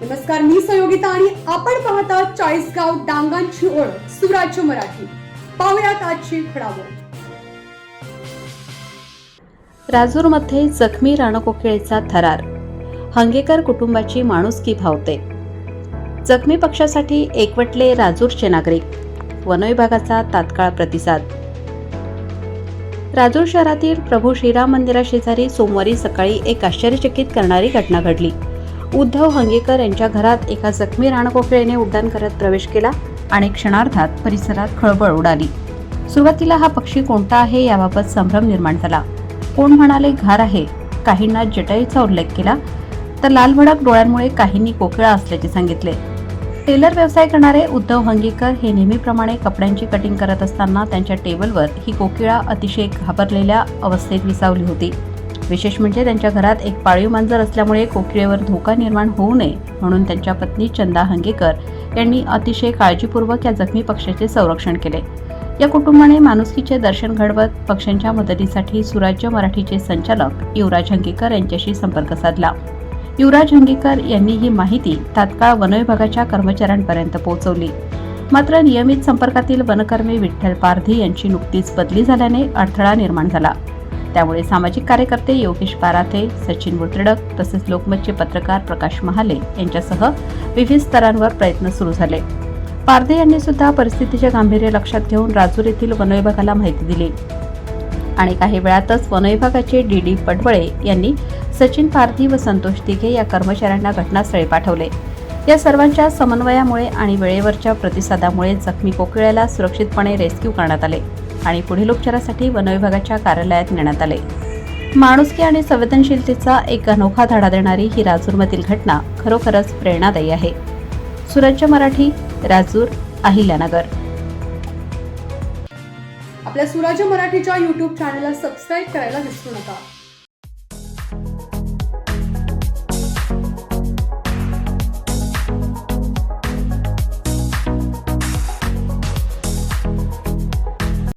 नमस्कार मी संयोगिता आणि आपण पाहता चाळीसगाव डांगांची ओळख सुराज्य मराठी. पाहुयात आजची घडामोड. राजूरमध्ये जखमी राणकोकिळेचा थरार. हंगेकर कुटुंबाची माणुसकी भावते. जखमी पक्षासाठी एकवटले राजूरचे नागरिक. वनविभागाचा तात्काळ प्रतिसाद. राजूर शहरातील प्रभू श्रीराम मंदिराशेजारी सोमवारी सकाळी एक आश्चर्यचकित करणारी घटना घडली. उद्धव हंगेकर यांच्या घरात एका जखमी राणकोकिळेने उड्डाण करत प्रवेश केला आणि क्षणार्धात परिसरात खळबळ उडाली. सुरुवातीला हा पक्षी कोणता आहे याबाबत संभ्रम निर्माण झाला. कोण म्हणाले घार आहे? काहींना जटईचा उल्लेख केला. तर लालभडक डोळ्यांमुळे काहींनी कोकिळा असल्याचे सांगितले. टेलर व्यवसाय करणारे उद्धव हंगीकर हे नेहमीप्रमाणे कपड्यांची कटिंग करत असताना त्यांच्या टेबलवर ही कोकिळा अतिशय घाबरलेल्या अवस्थेत विसावली होती. विशेष म्हणजे त्यांच्या घरात एक पाळीव मांजर असल्यामुळे कोकिळेवर धोका निर्माण होऊ नये म्हणून त्यांच्या पत्नी चंदा हंगेकर यांनी अतिशय काळजीपूर्वक या जखमी पक्षाचे संरक्षण केले. या कुटुंबाने माणुसकीचे दर्शन घडवत पक्ष्यांच्या मदतीसाठी सुराज्य मराठीचे संचालक युवराज हंगेकर यांच्याशी संपर्क साधला. युवराज हंगेकर यांनी ही माहिती तात्काळ वनविभागाच्या कर्मचाऱ्यांपर्यंत पोहोचवली. मात्र नियमित संपर्कातील वनकर्मी विठ्ठल पारधी यांची नुकतीच बदली झाल्याने अडथळा निर्माण झाला. त्यामुळे सामाजिक कार्यकर्ते योगेश पाराथे सचिन मुत्रडक तसेच लोकमतचे पत्रकार प्रकाश महाले यांच्यासह विविध स्तरांवर प्रयत्न सुरू झाले. पारधे यांनी सुद्धा परिस्थितीचे गांभीर्य लक्षात घेऊन राजूर येथील वनविभागाला माहिती दिली. आणि काही वेळातच वनविभागाचे डी डी पडवळे यांनी सचिन पारधी व संतोष दिघे या कर्मचाऱ्यांना घटनास्थळी पाठवले. या सर्वांच्या समन्वयामुळे आणि वेळेवरच्या प्रतिसादामुळे जखमी कोकिळ्याला सुरक्षितपणे रेस्क्यू करण्यात आले. आणि पुढील उपचारासाठी वनविभागाच्या कार्यालयात नेण्यात आले. माणुसकी आणि संवेदनशीलतेचा एक अनोखा धडा देणारी ही राजूरमधील घटना खरोखरच प्रेरणादायी आहे. सुराज्य मराठी राजूर अहिल्यानगर. आपल्या सुराज्य मराठीच्या युट्यूब चॅनलला सबस्क्राईब करायला विसरू नका.